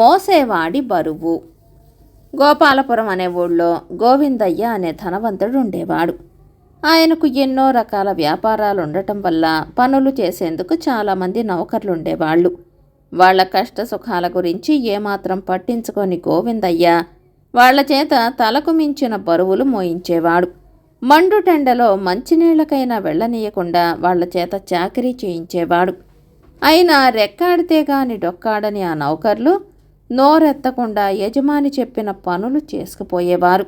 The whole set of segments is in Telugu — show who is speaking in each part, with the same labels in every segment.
Speaker 1: మోసేవాడి బరువు. గోపాలపురం అనే ఊళ్ళో గోవిందయ్య అనే ధనవంతుడు ఉండేవాడు ఆయనకు ఎన్నో రకాల వ్యాపారాలు ఉండటం వల్ల పనులు చేసేందుకు చాలామంది నౌకర్లు ఉండేవాళ్ళు వాళ్ళ కష్ట సుఖాల గురించి ఏమాత్రం పట్టించుకొని గోవిందయ్య వాళ్ళ చేత తలకు మించిన బరువులు మోయించేవాడు. మండుటెండలో మంచినీళ్ళకైనా వెళ్ళనీయకుండా వాళ్ళ చేత చాకరీ చేయించేవాడు. అయినా రెక్కాడితే గాని డొక్కాడని ఆ నౌకర్లు నోరెత్తకుండా యజమాని చెప్పిన పనులు చేసుకుపోయేవారు.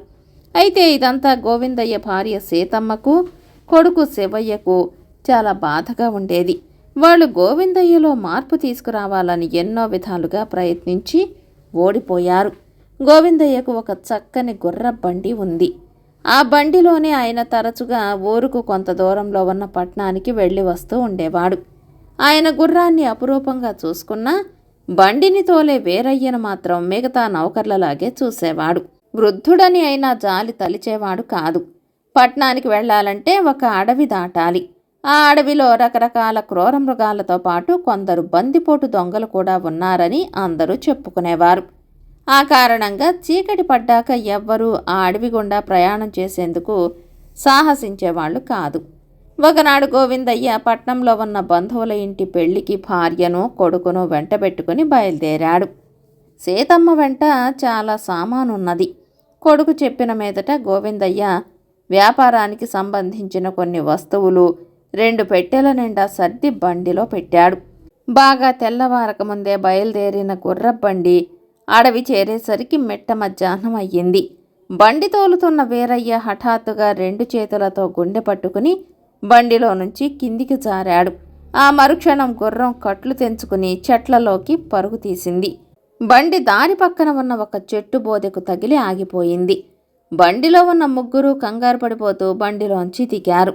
Speaker 1: అయితే ఇదంతా గోవిందయ్య భార్య సీతమ్మకు కొడుకు శివయ్యకు చాలా బాధగా ఉండేది. వాళ్ళు గోవిందయ్యలో మార్పు తీసుకురావాలని ఎన్నో విధాలుగా ప్రయత్నించి ఓడిపోయారు. గోవిందయ్యకు ఒక చక్కని గుర్ర బండి ఉంది. ఆ బండిలోనే ఆయన తరచుగా ఊరుకు కొంత దూరంలో ఉన్న పట్టణానికి వెళ్ళి వస్తూ ఉండేవాడు. ఆయన గుర్రాన్ని అపురూపంగా చూసుకున్నా బండిని తోలే వేరయ్యను మాత్రం మిగతా నౌకర్లలాగే చూసేవాడు. వృద్ధుడని అయినా జాలి తలిచేవాడు కాదు. పట్నానికి వెళ్ళాలంటే ఒక అడవి దాటాలి. ఆ అడవిలో రకరకాల క్రూర మృగాలతో పాటు కొందరు బందిపోటు దొంగలు కూడా ఉన్నారని అందరూ చెప్పుకునేవారు. ఆ కారణంగా చీకటి పడ్డాక ఎవ్వరూ ఆ అడవి గుండా ప్రయాణం చేసేందుకు సాహసించేవాళ్ళు కాదు. ఒకనాడు గోవిందయ్య పట్నంలో ఉన్న బంధువుల ఇంటి పెళ్ళికి భార్యను కొడుకును వెంట పెట్టుకుని బయలుదేరాడు. సీతమ్మ వెంట చాలా సామానున్నది. కొడుకు చెప్పిన మీదట గోవిందయ్య వ్యాపారానికి సంబంధించిన కొన్ని వస్తువులు రెండు పెట్టెల నిండా సర్ది బండిలో పెట్టాడు. బాగా తెల్లవారక ముందే బయలుదేరిన గుర్రబండి అడవి చేరేసరికి మిట్ట మధ్యాహ్నం అయ్యింది. బండి తోలుతున్న వీరయ్య హఠాత్తుగా రెండు చేతులతో గుండె పట్టుకుని బండిలో నుంచి కిందికి జారాడు. ఆ మరుక్షణం గుర్రం కట్లు తెంచుకుని చెట్లలోకి పరుగు తీసింది. బండి దారి పక్కన ఉన్న ఒక చెట్టు బోదెకు తగిలి ఆగిపోయింది. బండిలో ఉన్న ముగ్గురు కంగారు పడిపోతూ బండిలోంచి దిగారు.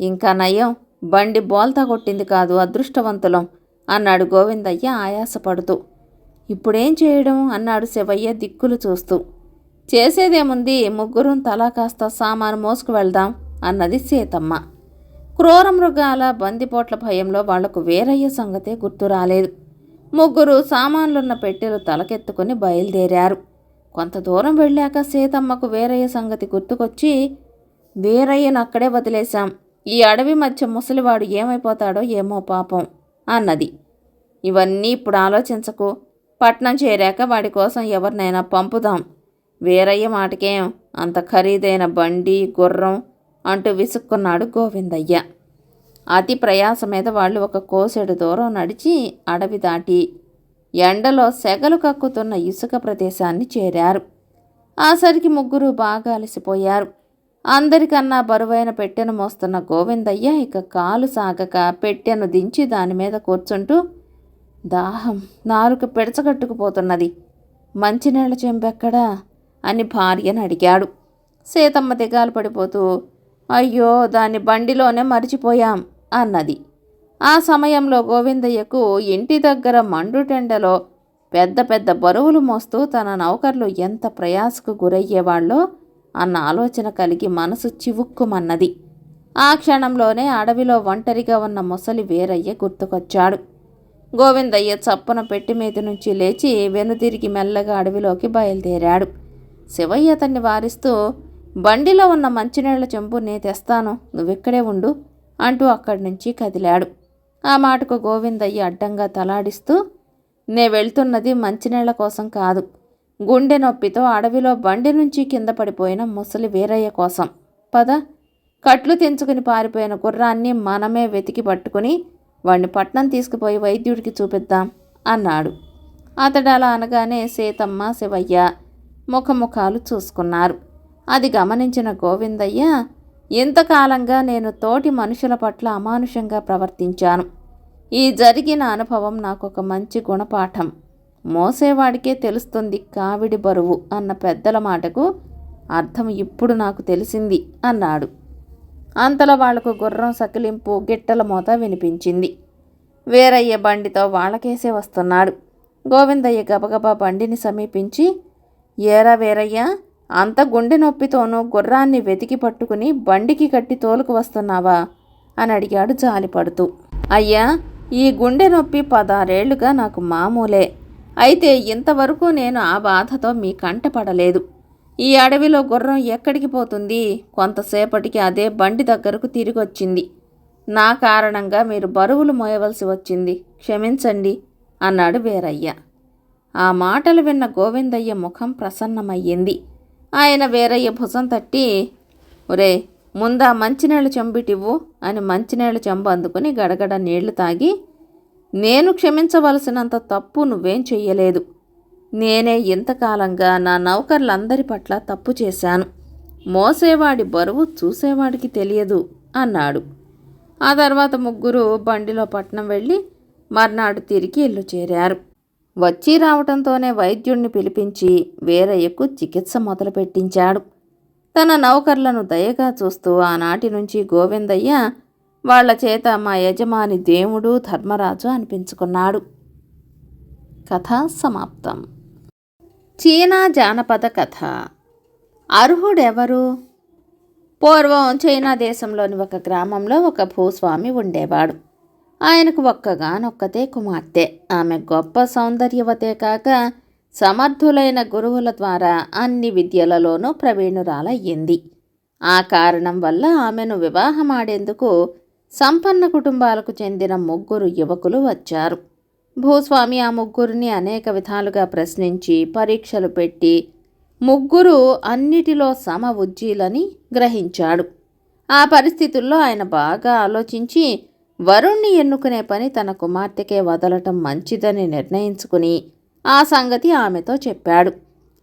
Speaker 1: ఇంకా నయం బండి బోల్తా కొట్టింది కాదు అదృష్టవంతులం అన్నాడు గోవిందయ్య ఆయాసపడుతూ. ఇప్పుడేం చేయడం? అన్నాడు శివయ్య దిక్కులు చూస్తూ. చేసేదేముంది ముగ్గురం తలా కాస్త సామాను మోసుకు వెళ్దాం అన్నది సీతమ్మ. క్రూర మృగాల బందిపోట్ల భయంలో వాళ్ళకు వేరయ్య సంగతే గుర్తు రాలేదు. ముగ్గురు సామాన్లున్న పెట్టెలు తలకెత్తుకుని బయలుదేరారు. కొంత దూరం వెళ్ళాక సీతమ్మకు వేరయ్య సంగతి గుర్తుకొచ్చి వీరయ్యను అక్కడే వదిలేశాం. ఈ అడవి మధ్య ముసలివాడు ఏమైపోతాడో ఏమో పాపం అన్నది. ఇవన్నీ ఇప్పుడు ఆలోచించకు. పట్నం చేరాక వాడి కోసం ఎవరినైనా పంపుదాం. వీరయ్య మాటకేం అంత ఖరీదైన బండి గుర్రం అంటూ విసుక్కున్నాడు గోవిందయ్య. అతి ప్రయాస మీద వాళ్ళు ఒక కోసెడు దూరం నడిచి అడవి దాటి ఎండలో సెగలు కక్కుతున్న ఇసుక ప్రదేశాన్ని చేరారు. ఆసరికి ముగ్గురు బాగా అలసిపోయారు. అందరికన్నా బరువైన పెట్టెను మోస్తున్న గోవిందయ్య ఇక కాలు సాగక పెట్టెను దించి దాని మీద కూర్చుంటూ దాహం నాలుక పిడచగట్టుకుపోతున్నది. మంచినీళ్ళ చెంపెక్కడా అని భార్యను అడిగాడు. సీతమ్మ దిగాలు పడిపోతూ అయ్యో దాన్ని బండిలోనే మర్చిపోయాం అన్నది. ఆ సమయంలో గోవిందయ్యకు ఇంటి దగ్గర మండుటెండలో పెద్ద పెద్ద బరువులు మోస్తూ తన నౌకర్లు ఎంత ప్రయాసకు గురయ్యేవాళ్ళో అన్న ఆలోచన కలిగి మనసు చివుక్కుమన్నది. ఆ క్షణంలోనే అడవిలో ఒంటరిగా ఉన్న ముసలి వేరయ్య గుర్తుకొచ్చాడు. గోవిందయ్య చప్పున పెట్టి మీద నుంచి లేచి వెనుతిరిగి మెల్లగా అడవిలోకి బయలుదేరాడు. శివయ్య అతన్ని వారిస్తూ బండిలో ఉన్న మంచినీళ్ళ చెంపు నే తెస్తాను నువ్విక్కడే ఉండు అంటూ అక్కడి నుంచి కదిలాడు. ఆ మాటకు గోవిందయ్య అడ్డంగా తలాడిస్తూ నే వెళ్తున్నది మంచినీళ్ళ కోసం కాదు గుండె నొప్పితో అడవిలో బండి నుంచి కింద పడిపోయిన ముసలి వీరయ్య కోసం. పద కట్లు తెంచుకుని పారిపోయిన గుర్రాన్ని మనమే వెతికి పట్టుకుని వాణ్ణి పట్నం తీసుకుపోయి వైద్యుడికి చూపిద్దాం అన్నాడు. అతడు అలా అనగానే సీతమ్మ శివయ్య ముఖముఖాలు చూసుకున్నారు. అది గమనించిన గోవిందయ్య ఇంతకాలంగా నేను తోటి మనుషుల పట్ల అమానుషంగా ప్రవర్తించాను. ఈ జరిగిన అనుభవం నాకు ఒక మంచి గుణపాఠం. మోసేవాడికే తెలుస్తుంది కావిడి బరువు అన్న పెద్దల మాటకు అర్థం ఇప్పుడు నాకు తెలిసింది అన్నాడు. అంతలో వాళ్ళకు గుర్రం సకిలింపు గిట్టల మోత వినిపించింది. వేరయ్య బండితో వాళ్ళకేసే వస్తున్నాడు. గోవిందయ్య గబగబా బండిని సమీపించి ఏరా వీరయ్య అంత గుండె నొప్పితోనూ గుర్రాన్ని వెతికి పట్టుకుని బండికి కట్టి తోలుకు వస్తున్నావా? అని అడిగాడు జాలిపడుతూ. అయ్యా ఈ గుండె నొప్పి పదారేళ్ళుగా నాకు మామూలే. అయితే ఇంతవరకు నేను ఆ బాధతో మీ కంట పడలేదు. ఈ అడవిలో గుర్రం ఎక్కడికి పోతుంది? కొంతసేపటికి అదే బండి దగ్గరకు తిరిగొచ్చింది. నా కారణంగా మీరు బరువులు మోయవలసి వచ్చింది. క్షమించండి అన్నాడు వీరయ్య. ఆ మాటలు విన్న గోవిందయ్య ముఖం ప్రసన్నమయ్యింది. ఆయన వేరయ్య భుజం తట్టి ఒరే ముందా మంచినీళ్ళు చెంబిటివ్వు అని మంచినీళ్ళు చెంబు అందుకుని గడగడ నీళ్ళు తాగి నేను క్షమించవలసినంత తప్పు నువ్వేం చెయ్యలేదు. నేనే ఇంతకాలంగా నా నౌకర్లందరి పట్ల తప్పు చేశాను. మోసేవాడి బరువు చూసేవాడికి తెలియదు అన్నాడు. ఆ తర్వాత ముగ్గురు బండిలో పట్నం వెళ్ళి మర్నాడు తిరిగి ఇల్లు చేరారు. వచ్చి రావటంతోనే వైద్యుణ్ణి పిలిపించి వీరయ్యకు చికిత్స మొదలుపెట్టించాడు. తన నౌకర్లను దయగా చూస్తూ ఆనాటి నుంచి గోవిందయ్య వాళ్ళ చేత మా యజమాని దేవుడు ధర్మరాజు అనిపించుకున్నాడు. కథ సమాప్తం. చీనా జానపద కథ. అర్హుడెవరు? పూర్వం చైనా దేశంలోని ఒక గ్రామంలో ఒక భూస్వామి ఉండేవాడు. ఆయనకు ఒక్కగానొక్కతే కుమార్తె. ఆమె గొప్ప సౌందర్యవతే కాక సమర్థులైన గురువుల ద్వారా అన్ని విద్యలలోనూ ప్రవీణురాలయ్యింది. ఆ కారణం వల్ల ఆమెను వివాహమాడేందుకు సంపన్న కుటుంబాలకు చెందిన ముగ్గురు యువకులు వచ్చారు. భూస్వామి ఆ ముగ్గురిని అనేక విధాలుగా ప్రశ్నించి పరీక్షలు పెట్టి ముగ్గురు అన్నిటిలో సమ ఉజ్జీలని గ్రహించాడు. ఆ పరిస్థితుల్లో ఆయన బాగా ఆలోచించి వరుణ్ణి ఎన్నుకునే పని తన కుమార్తెకే వదలటం మంచిదని నిర్ణయించుకుని ఆ సంగతి ఆమెతో చెప్పాడు.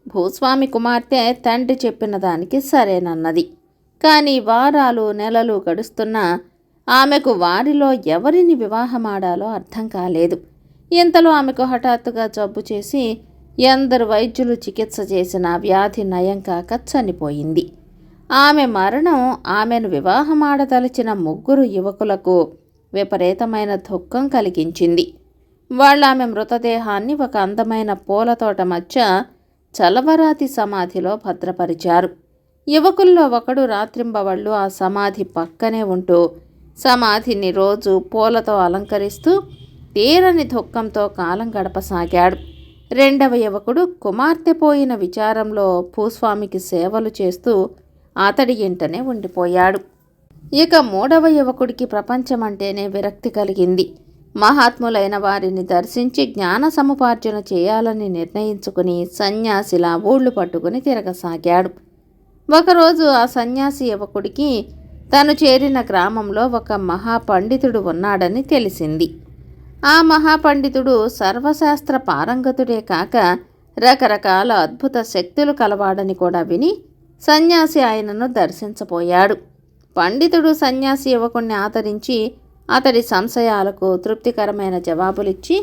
Speaker 1: భూస్వామి కుమార్తె తండ్రి చెప్పిన దానికి సరేనన్నది. కానీ వారాలు నెలలు గడుస్తున్నా ఆమెకు వారిలో ఎవరిని వివాహమాడాలో అర్థం కాలేదు. ఇంతలో ఆమెకు హఠాత్తుగా జబ్బు చేసి ఎందరు వైద్యులు చికిత్స చేసిన వ్యాధి నయం కాక చనిపోయింది. ఆమె మరణం ఆమెను వివాహమాడదలిచిన ముగ్గురు యువకులకు విపరీతమైన దుఃఖం కలిగించింది. వాళ్ళు ఆమె మృతదేహాన్ని ఒక అందమైన పూలతోట మధ్య చలవరాతి సమాధిలో భద్రపరిచారు. యువకుల్లో ఒకడు రాత్రింబవళ్ళు ఆ సమాధి పక్కనే ఉంటూ సమాధిని రోజు పూలతో అలంకరిస్తూ తీరని దుఃఖంతో కాలం గడపసాగాడు. రెండవ యువకుడు కుమార్తె పోయిన విచారంలో భూస్వామికి సేవలు చేస్తూ అతడి ఇంటనే ఉండిపోయాడు. ఇక మూడవ యువకుడికి ప్రపంచమంటేనే విరక్తి కలిగింది. మహాత్ములైన వారిని దర్శించి జ్ఞాన సముపార్జన చేయాలని నిర్ణయించుకుని సన్యాసిలా ఊళ్ళు పట్టుకుని తిరగసాగాడు. ఒకరోజు ఆ సన్యాసి యువకుడికి తను చేరిన గ్రామంలో ఒక మహాపండితుడు ఉన్నాడని తెలిసింది. ఆ మహాపండితుడు సర్వశాస్త్ర పారంగతుడే కాక రకరకాల అద్భుత శక్తులు కలవాడని కూడా విని సన్యాసి ఆయనను దర్శించబోయాడు. పండితుడు సన్యాసి యువకుణ్ణి ఆదరించి అతడి సంశయాలకు తృప్తికరమైన జవాబులిచ్చి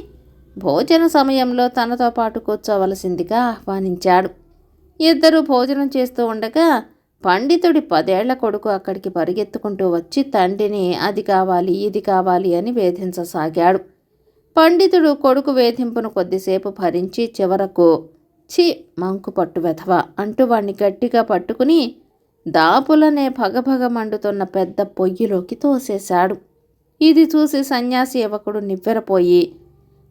Speaker 1: భోజన సమయంలో తనతో పాటు కూర్చోవలసిందిగా ఆహ్వానించాడు. ఇద్దరు భోజనం చేస్తూ ఉండగా పండితుడి పదేళ్ళ కొడుకు అక్కడికి పరిగెత్తుకుంటూ వచ్చి తండ్రిని అది కావాలి ఇది కావాలి అని వేధించసాగాడు. పండితుడు కొడుకు వేధింపును కొద్దిసేపు భరించి చివరకు చి మంకు పట్టు వెధవ అంటూ వాణ్ణి గట్టిగా పట్టుకుని దాపులనే భగభగ మండుతున్న పెద్ద పొయ్యిలోకి తోసేశాడు. ఇది చూసి సన్యాసి యువకుడు నివ్వెరపోయి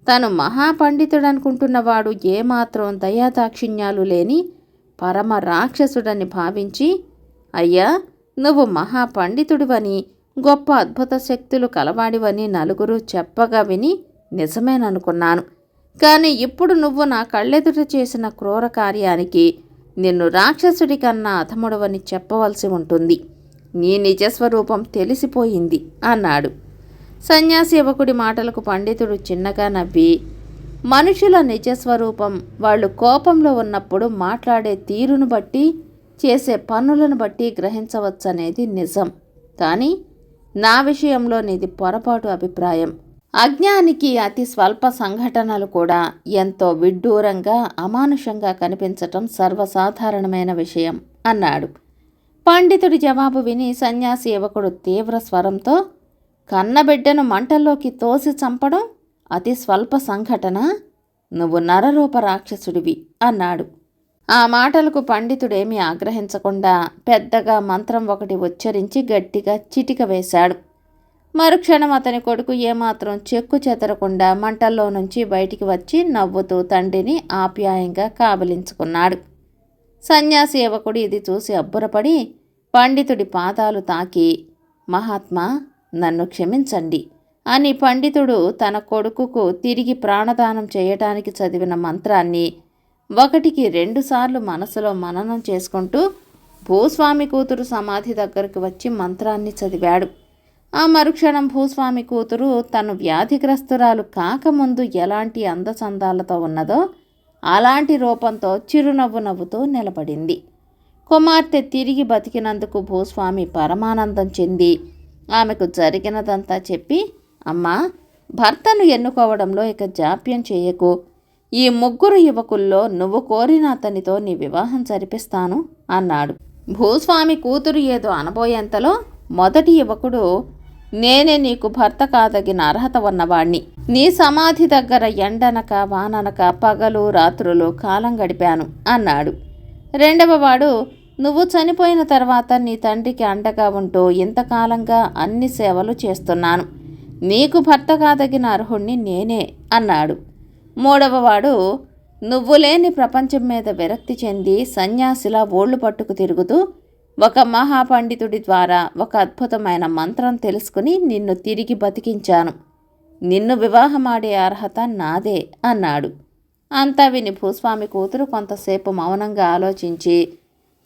Speaker 1: తను మహాపండితుడనుకుంటున్నవాడు ఏమాత్రం దయాదాక్షిణ్యాలు లేని పరమ రాక్షసుడని భావించి అయ్యా నువ్వు మహాపండితుడివని గొప్ప అద్భుత శక్తులు కలవాడివని నలుగురు చెప్పగా విని నిజమేననుకున్నాను. కానీ ఇప్పుడు నువ్వు నా కళ్ళెదుట చేసిన క్రూర కార్యానికి నిన్ను రాక్షసుడి కన్నా అధముడవని చెప్పవలసి ఉంటుంది. నీ నిజస్వరూపం తెలిసిపోయింది అన్నాడు. సన్యాసి యువకుడి మాటలకు పండితుడు చిన్నగా నవ్వి మనుషుల నిజస్వరూపం వాళ్ళు కోపంలో ఉన్నప్పుడు మాట్లాడే తీరును బట్టి చేసే పనులను బట్టి గ్రహించవచ్చనేది నిజం. కానీ నా విషయంలో నీది పొరపాటు అభిప్రాయం. అజ్ఞానికి అతి స్వల్ప సంఘటనలు కూడా ఎంతో విడ్డూరంగా అమానుషంగా కనిపించటం సర్వసాధారణమైన విషయం అన్నాడు. పండితుడి జవాబు విని సన్యాసి యువకుడు తీవ్ర స్వరంతో కన్నబిడ్డను మంటల్లోకి తోసి చంపడం అతి స్వల్ప సంఘటన. నువ్వు నరరూప రాక్షసుడివి అన్నాడు. ఆ మాటలకు పండితుడేమీ ఆగ్రహించకుండా పెద్దగా మంత్రం ఒకటి ఉచ్చరించి గట్టిగా చిటిక వేశాడు. మరుక్షణం అతని కొడుకు ఏమాత్రం చెక్కు చెదరకుండా మంటల్లో నుంచి బయటికి వచ్చి నవ్వుతూ తండ్రిని ఆప్యాయంగా కాబలించుకున్నాడు సన్యాసి యువకుడు ఇది చూసి అబ్బురపడి పండితుడి పాదాలు తాకి మహాత్మా నన్ను క్షమించండి అని పండితుడు తన కొడుకుకు తిరిగి ప్రాణదానం చేయటానికి చదివిన మంత్రాన్ని ఒకటికి రెండుసార్లు మనసులో మననం చేసుకుంటూ భూస్వామి కూతురు సమాధి దగ్గరకు వచ్చి మంత్రాన్ని చదివాడు. ఆ మరుక్షణం భూస్వామి కూతురు తను వ్యాధిగ్రస్తురాలు కాకముందు ఎలాంటి అందచందాలతో ఉన్నదో అలాంటి రూపంతో చిరునవ్వు నవ్వుతూ నిలబడింది. కుమార్తె తిరిగి బతికినందుకు భూస్వామి పరమానందం చెంది. ఆమెకు జరిగినదంతా చెప్పి అమ్మా భర్తను ఎన్నుకోవడంలో ఇక జాప్యం చేయకు. ఈ ముగ్గురు యువకుల్లో నువ్వు కోరిన అతనితో నీ వివాహం జరిపిస్తాను అన్నాడు. భూస్వామి కూతురు ఏదో అనబోయేంతలో మొదటి యువకుడు నేనే నీకు భర్త కాదగిన అర్హత ఉన్నవాణ్ణి. నీ సమాధి దగ్గర ఎండనక వాననక పగలు రాత్రులు కాలం గడిపాను అన్నాడు. రెండవ వాడు నువ్వు చనిపోయిన తర్వాత నీ తండ్రికి అండగా ఉంటూ ఇంతకాలంగా అన్ని సేవలు చేస్తున్నాను. నీకు భర్త కాదగిన అర్హుణ్ణి నేనే అన్నాడు. మూడవవాడు నువ్వు లేని ప్రపంచం మీద విరక్తి చెంది సన్యాసిలా ఓళ్ళు పట్టుకు తిరుగుతూ ఒక మహాపండితుడి ద్వారా ఒక అద్భుతమైన మంత్రం తెలుసుకుని నిన్ను తిరిగి బతికించాను. నిన్ను వివాహమాడే అర్హత నాదే అన్నాడు. అంతా విని భూస్వామి కూతురు కొంతసేపు మౌనంగా ఆలోచించి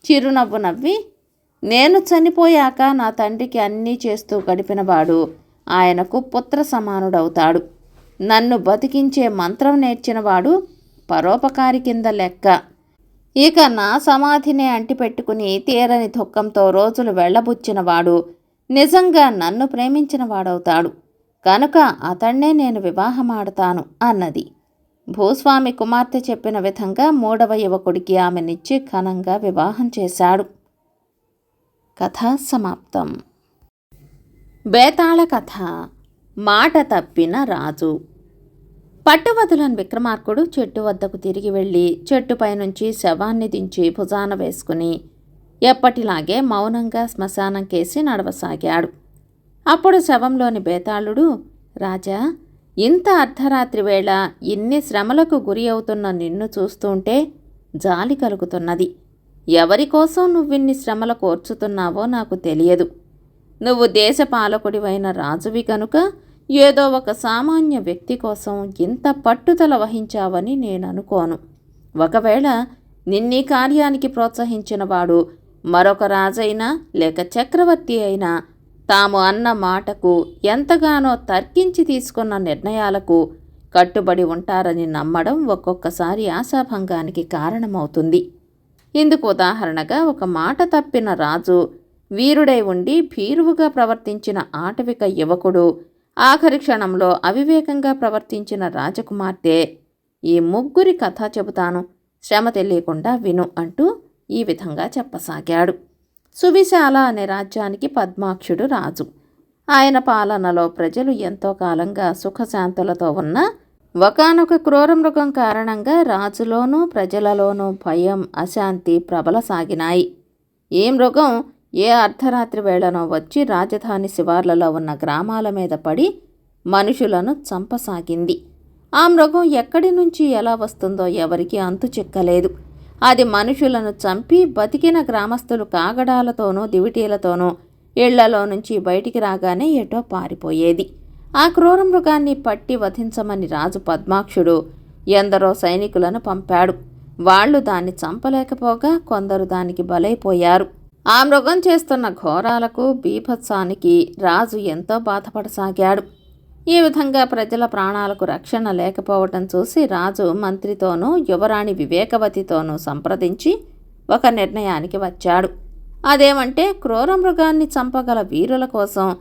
Speaker 1: చిరునవ్వు నవ్వి నేను చనిపోయాక నా తండ్రికి అన్నీ చేస్తూ గడిపినవాడు ఆయనకు పుత్ర సమానుడవుతాడు. నన్ను బతికించే మంత్రం నేర్చినవాడు పరోపకారి కింద లెక్క. ఇక నా సమాధినే అంటిపెట్టుకుని తీరని దుఃఖంతో రోజులు వెళ్ళబుచ్చినవాడు. నిజంగా నన్ను ప్రేమించిన వాడవుతాడు కనుక అతన్నే నేను వివాహమాడతాను అన్నది. భూస్వామి కుమార్తె చెప్పిన విధంగా మూడవ యువకుడికి ఆమెనిచ్చి ఘనంగా వివాహం చేశాడు. కథ సమాప్తం. బేతాళ కథ. మాట తప్పిన రాజు. పట్టువదులని విక్రమార్కుడు చెట్టు వద్దకు తిరిగి వెళ్ళి చెట్టుపై నుంచి శవాన్ని దించి భుజాన వేసుకుని ఎప్పటిలాగే మౌనంగా శ్మశానం కేసి నడవసాగాడు. అప్పుడు శవంలోని బేతాళుడు రాజా ఇంత అర్ధరాత్రి వేళ ఇన్ని శ్రమలకు గురి అవుతున్న నిన్ను చూస్తుంటే జాలి కలుగుతున్నది. ఎవరి కోసం నువ్విన్ని శ్రమలు కోర్చుతున్నావో నాకు తెలియదు. నువ్వు దేశ పాలకుడివైన రాజువి కనుక ఏదో ఒక సామాన్య వ్యక్తి కోసం ఇంత పట్టుదల వహించావని నేను అనుకోను ఒకవేళ నిన్నీ కార్యానికి ప్రోత్సహించిన వాడు మరొక రాజైనా లేక చక్రవర్తి అయినా తాము అన్న మాటకు ఎంతగానో తర్కించి తీసుకున్న నిర్ణయాలకు కట్టుబడి ఉంటారని నమ్మడం ఒక్కొక్కసారి ఆశాభంగానికి కారణమవుతుంది. ఇందుకు ఉదాహరణగా ఒక మాట తప్పిన రాజు వీరుడై ఉండి భీరువుగా ప్రవర్తించిన ఆటవిక యువకుడు ఆఖరి క్షణంలో అవివేకంగా ప్రవర్తించిన రాజకుమార్తె ఈ ముగ్గురి కథ చెబుతాను. శ్రమ తెలియకుండా విను అంటూ ఈ విధంగా చెప్పసాగాడు. సువిశాల అనే రాజ్యానికి పద్మాక్షుడు రాజు. ఆయన పాలనలో ప్రజలు ఎంతో కాలంగా సుఖశాంతులతో ఉన్న ఒకనొక క్రూర మృగం కారణంగా రాజులోనూ ప్రజలలోనూ భయం అశాంతి ప్రబలసాగినాయి. ఈ మృగం ఏ అర్ధరాత్రి వేళనో వచ్చి రాజధాని శివార్లలో ఉన్న గ్రామాల మీద పడి మనుషులను చంపసాగింది. ఆ మృగం ఎక్కడి నుంచి ఎలా వస్తుందో ఎవరికీ అంతు చిక్కలేదు. అది మనుషులను చంపి బతికిన గ్రామస్తులు కాగడాలతోనూ దివిటీలతోనూ ఇళ్ళలో నుంచి బయటికి రాగానే ఎటో పారిపోయేది. ఆ క్రూర మృగాన్ని పట్టి వధించమని రాజు పద్మాక్షుడు ఎందరో సైనికులను పంపాడు. వాళ్ళు దాన్ని చంపలేకపోగా కొందరు దానికి బలైపోయారు. ఆ మృగం చేస్తున్న ఘోరాలకు బీభత్సానికి రాజు ఎంతో బాధపడసాగాడు. ఈ విధంగా ప్రజల ప్రాణాలకు రక్షణ లేకపోవటం చూసి రాజు మంత్రితోనూ యువరాణి వివేకవతితోనూ సంప్రదించి ఒక నిర్ణయానికి వచ్చాడు. అదేమంటే క్రూర మృగాన్ని చంపగల వీరుల కోసం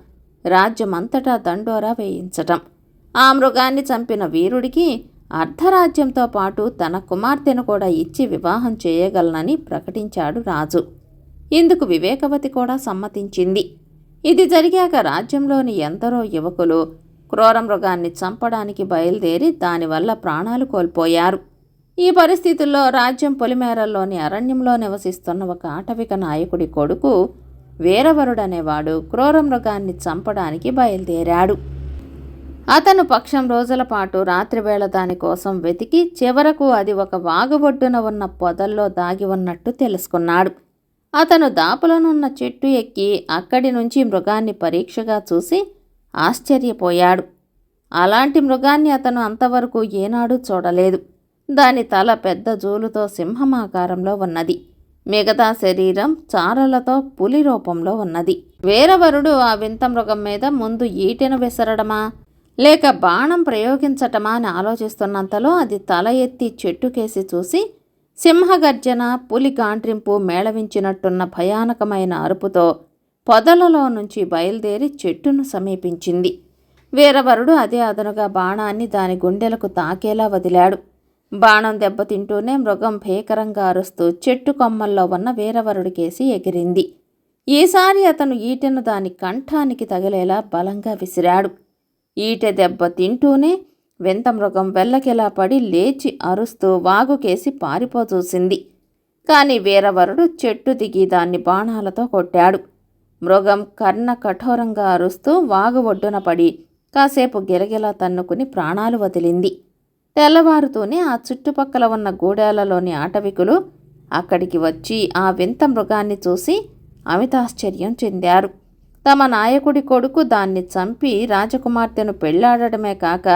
Speaker 1: రాజ్యమంతటా దండోరా వేయించటం. ఆ మృగాన్ని చంపిన వీరుడికి అర్ధరాజ్యంతో పాటు తన కుమార్తెను కూడా ఇచ్చి వివాహం చేయగలనని ప్రకటించాడు రాజు. ఇందుకు వివేకవతి కూడా సమ్మతించింది? ఇది జరిగాక రాజ్యంలోని ఎందరో యువకులు క్రూర మృగాన్ని చంపడానికి బయలుదేరి దానివల్ల ప్రాణాలు కోల్పోయారు. ఈ పరిస్థితుల్లో రాజ్యం పొలిమేరల్లోని అరణ్యంలో నివసిస్తున్న ఒక ఆటవిక నాయకుడి కొడుకు వీరవరుడనేవాడు క్రూర మృగాన్ని చంపడానికి బయలుదేరాడు. అతను పక్షం రోజుల పాటు రాత్రివేళ దానికోసం వెతికి చివరకు అది ఒక వాగు ఒడ్డున ఉన్న పొదల్లో దాగి ఉన్నట్టు తెలుసుకున్నాడు. అతను దాపులోనున్న చెట్టు ఎక్కి అక్కడి నుంచి మృగాన్ని పరీక్షగా చూసి ఆశ్చర్యపోయాడు. అలాంటి మృగాన్ని అతను అంతవరకు ఏనాడూ చూడలేదు. దాని తల పెద్ద జూలుతో సింహమాకారంలో ఉన్నది. మిగతా శరీరం చారలతో పులి రూపంలో ఉన్నది. వేరవరుడు ఆ వింత మృగం మీద ముందు ఈటెను విసరడమా? లేక బాణం ప్రయోగించటమా అని ఆలోచిస్తున్నంతలో అది తల ఎత్తి చెట్టుకేసి చూసి సింహగర్జన పులి గాండ్రింపు మేళవించినట్టున్న భయానకమైన అరుపుతో పొదలలో నుంచి బయలుదేరి చెట్టును సమీపించింది. వీరవరుడు అదే అదనుగా బాణాన్ని దాని గుండెలకు తాకేలా వదిలాడు. బాణం దెబ్బతింటూనే మృగం భీకరంగా అరుస్తూ చెట్టు కొమ్మల్లో ఉన్న వీరవరుడికేసి ఎగిరింది. ఈసారి అతను ఈటెను దాని కంఠానికి తగిలేలా బలంగా విసిరాడు. ఈటె దెబ్బ తింటూనే వింత మృగం వెల్లకిలా పడి లేచి అరుస్తూ వాగుకేసి పారిపోచూసింది. కాని వీరవరుడు చెట్టు దిగి దాన్ని బాణాలతో కొట్టాడు. మృగం కర్ణ కఠోరంగా అరుస్తూ వాగు ఒడ్డున పడి కాసేపు గిలగిలా తన్నుకుని ప్రాణాలు వదిలింది. తెల్లవారుతూనే ఆ చుట్టుపక్కల ఉన్న గూడాలలోని ఆటవికులు అక్కడికి వచ్చి ఆ వింత మృగాన్ని చూసి అమితాశ్చర్యం చెందారు. తమ నాయకుడి కొడుకు దాన్ని చంపి రాజకుమార్తెను పెళ్ళాడటమే కాక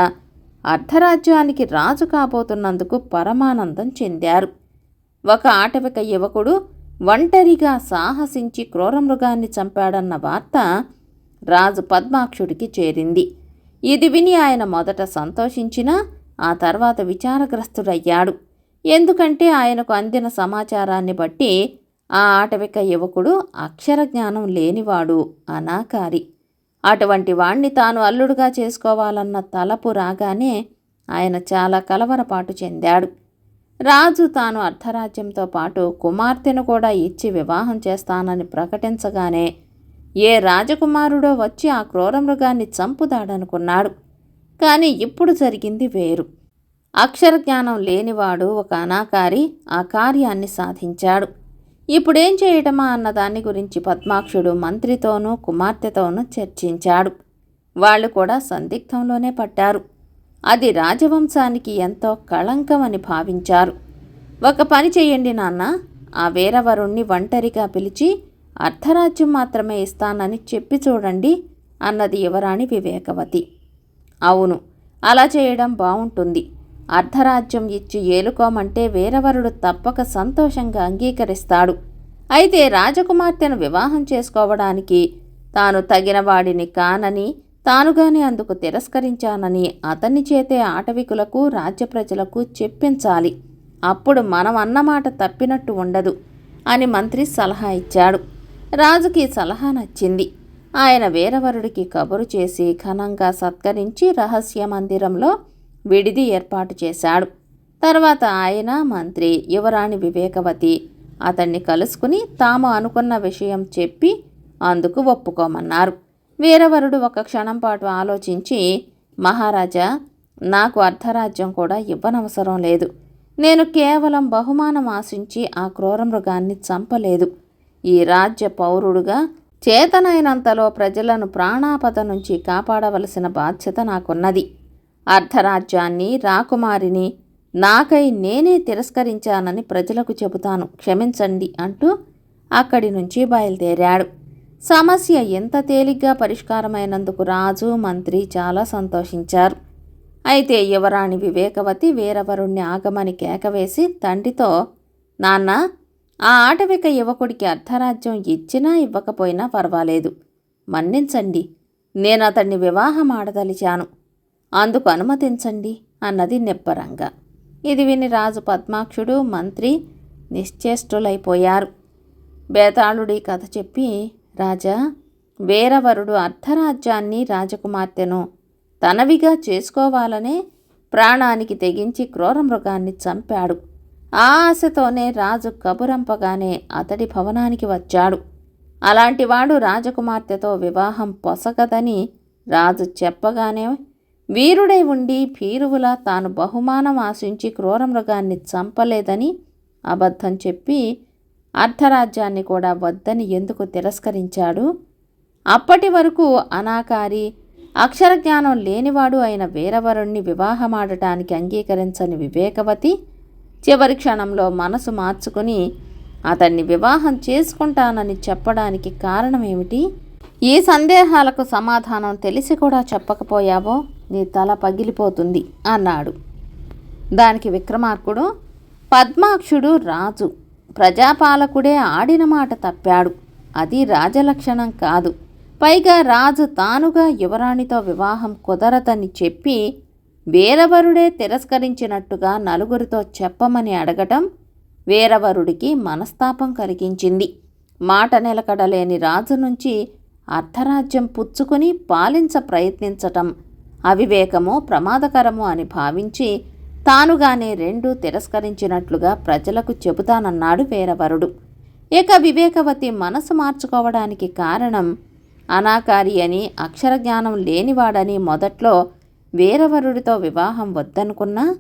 Speaker 1: అర్ధరాజ్యానికి రాజు కాబోతున్నందుకు పరమానందం చెందారు. ఒక ఆటవిక యువకుడు ఒంటరిగా సాహసించి క్రూరమృగాన్ని చంపాడన్న వార్త రాజు పద్మాక్షుడికి చేరింది. ఇది విని ఆయన మొదట సంతోషించినా ఆ తర్వాత విచారగ్రస్తుడయ్యాడు. ఎందుకంటే ఆయనకు అందిన సమాచారాన్ని బట్టి ఆ ఆటవిక యువకుడు అక్షర జ్ఞానం లేనివాడు అనాకారి. అటువంటి వాణ్ణి తాను అల్లుడుగా చేసుకోవాలన్న తలపు రాగానే ఆయన చాలా కలవరపాటు చెందాడు. రాజు తాను అర్ధరాజ్యంతో పాటు కుమార్తెను కూడా ఇచ్చి వివాహం చేస్తానని ప్రకటించగానే ఏ రాజకుమారుడో వచ్చి ఆ క్రూరమృగాన్ని చంపుదాడనుకున్నాడు కానీ ఇప్పుడు జరిగింది వేరు. అక్షర జ్ఞానం లేనివాడు ఒక అనాకారి ఆ కార్యాన్ని సాధించాడు. ఇప్పుడేం చేయటమా అన్న దాని గురించి పద్మాక్షుడు మంత్రితోనూ కుమార్తెతోనూ చర్చించాడు. వాళ్ళు కూడా సందిగ్ధంలోనే పట్టారు అది రాజవంశానికి ఎంతో కళంకమని భావించారు. ఒక పని చేయండి నాన్న ఆ వీరవరుణ్ణి ఒంటరిగా పిలిచి అర్ధరాజ్యం మాత్రమే ఇస్తానని చెప్పి చూడండి అన్నది యువరాణి వివేకవతి. అవును అలా చేయడం బాగుంటుంది అర్ధరాజ్యం ఇచ్చి ఏలుకోమంటే వీరవరుడు తప్పక సంతోషంగా అంగీకరిస్తాడు. అయితే రాజకుమార్తెను వివాహం చేసుకోవడానికి తాను తగిన వాడిని కానని తానుగానే అందుకు తిరస్కరించానని అతని చేతే ఆటవికులకు రాజ్య ప్రజలకు చెప్పించాలి. అప్పుడు మనం అన్నమాట తప్పినట్టు ఉండదు అని మంత్రి సలహా ఇచ్చాడు. రాజుకి సలహా నచ్చింది. ఆయన వీరవరుడికి కబురు చేసి ఘనంగా సత్కరించి రహస్య మందిరంలో విడిది ఏర్పాటు చేశాడు. తర్వాత ఆయన మంత్రి యువరాణి వివేకవతి అతన్ని కలుసుకుని తాము అనుకున్న విషయం చెప్పి అందుకు ఒప్పుకోమన్నారు. వీరవరుడు ఒక క్షణం పాటు ఆలోచించి మహారాజా నాకు అర్ధరాజ్యం కూడా ఇవ్వనవసరం లేదు. నేను కేవలం బహుమానం ఆశించి ఆ క్రూర మృగాన్ని చంపలేదు. ఈ రాజ్య పౌరుడుగా చేతనైనంతలో ప్రజలను ప్రాణాపద నుంచి కాపాడవలసిన బాధ్యత నాకున్నది. అర్ధరాజ్యాన్ని రాకుమారిని నాకై నేనే తిరస్కరించానని ప్రజలకు చెబుతాను. క్షమించండి అంటూ అక్కడి నుంచి బయలుదేరాడు. సమస్య ఎంత తేలిగ్గా పరిష్కారమైనందుకు రాజు మంత్రి చాలా సంతోషించారు. అయితే యువరాణి వివేకవతి వీరవరుణ్ణి ఆగమని కేకవేసి తండ్రితో నాన్న ఆ ఆటవిక యువకుడికి అర్ధరాజ్యం ఇచ్చినా ఇవ్వకపోయినా పర్వాలేదు. మన్నించండి. నేను అతన్ని వివాహం ఆడదలిచాను. అందుకు అనుమతించండి అన్నది నిబ్బరంగా. ఇది విని రాజు పద్మాక్షుడు మంత్రి నిశ్చేష్టులైపోయారు. బేతాళుడి కథ చెప్పి రాజా వీరవరుడు అర్ధరాజ్యాన్ని రాజకుమార్తెను తనవిగా చేసుకోవాలనే ప్రాణానికి తెగించి క్రూరమృగాన్ని చంపాడు. ఆ ఆశతోనే రాజు కబురంపగానే అతడి భవనానికి వచ్చాడు. అలాంటివాడు రాజకుమార్తెతో వివాహం పొసగదని రాజు చెప్పగానే వీరుడై ఉండి భీరువులా తాను బహుమానం ఆశించి క్రూరమృగాన్ని చంపలేదని అబద్ధం చెప్పి అర్ధరాజ్యాన్ని కూడా వద్దని ఎందుకు తిరస్కరించాడు? అప్పటి వరకు అనాకారి అక్షరజ్ఞానం లేనివాడు అయిన వీరవరుణ్ణి వివాహమాడటానికి అంగీకరించని వివేకవతి చివరి క్షణంలో మనసు మార్చుకుని అతన్ని వివాహం చేసుకుంటానని చెప్పడానికి కారణమేమిటి? ఈ సందేహాలకు సమాధానం తెలిసి కూడా చెప్పకపోయావో? నీ తల పగిలిపోతుంది అన్నాడు. దానికి విక్రమార్కుడు పద్మాక్షుడు రాజు. ప్రజాపాలకుడే ఆడిన మాట తప్పాడు. అది రాజలక్షణం కాదు. పైగా రాజు తానుగా యువరాణితో వివాహం కుదరదని చెప్పి వేరవరుడే తిరస్కరించినట్టుగా నలుగురితో చెప్పమని అడగటం వేరవరుడికి మనస్తాపం కలిగించింది. మాట నిలకడలేని రాజు నుంచి అర్ధరాజ్యం పుచ్చుకుని పాలించ ప్రయత్నించటం అవివేకము ప్రమాదకరము అని భావించి తానుగానే రెండూ తిరస్కరించినట్లుగా ప్రజలకు చెబుతానన్నాడు వీరవరుడు. ఇక వివేకవతి మనసు మార్చుకోవడానికి కారణం అనాకారి అని అక్షరజ్ఞానం లేనివాడని మొదట్లో వేరవరుడితో వివాహం వద్దనుకున్నా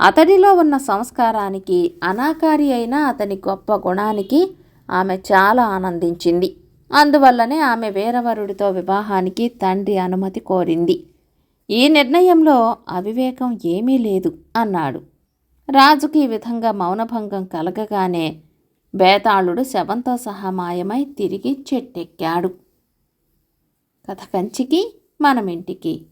Speaker 1: అతడిలో ఉన్న సంస్కారానికి అనాకారి అయిన అతని గొప్ప గుణానికి ఆమె చాలా ఆనందించింది. అందువల్లనే ఆమె వీరవరుడితో వివాహానికి తండ్రి అనుమతి కోరింది. ఈ నిర్ణయంలో అవివేకం ఏమీ లేదు అన్నాడు. రాజుకి ఈ విధంగా మౌనభంగం కలగగానే బేతాళుడు శవంతో సహా మాయమై తిరిగి చెట్టెక్కాడు. కథ కంచికి మనమింటికి.